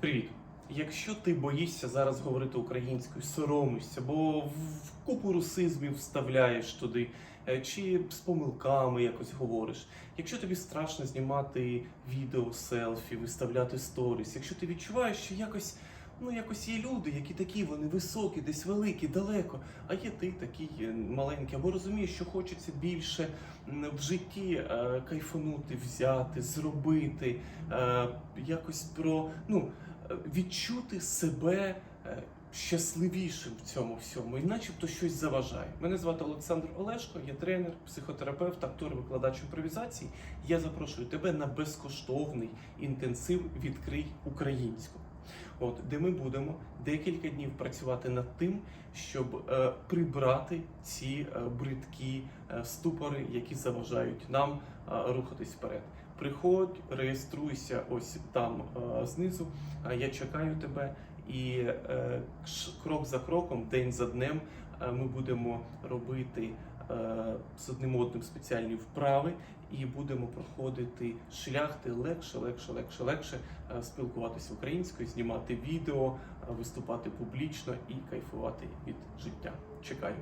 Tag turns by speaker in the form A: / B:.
A: Привіт! Якщо ти боїшся зараз говорити українською, соромишся, бо в купу русизмів вставляєш туди, е, чи з помилками якось говориш, якщо тобі страшно знімати відео, селфі, виставляти сторіс, якщо ти відчуваєш, що якось. Ну, якось є люди, які такі, вони високі, десь великі, далеко. А є ти такий е, маленький, або розумієш, що хочеться більше в житті е, кайфанути, взяти, зробити, е, якось про ну, е, відчути себе е, щасливішим в цьому всьому, і начебто щось заважає. Мене звати Олександр Олешко, я тренер, психотерапевт, актор, викладач імпровізації. Я запрошую тебе на безкоштовний інтенсив Відкрий українську. От, де ми будемо декілька днів працювати над тим, щоб е, прибрати ці е, бридкі е, ступори, які заважають нам е, рухатись вперед. Приходь, реєструйся ось там е, знизу. Е, Я чекаю тебе, і е, крок за кроком, день за днем, е, ми будемо робити одним одним спеціальні вправи, і будемо проходити шлях, де легше, легше, легше, легше е, спілкуватися українською, знімати відео, е, виступати публічно і кайфувати від життя. Чекаю.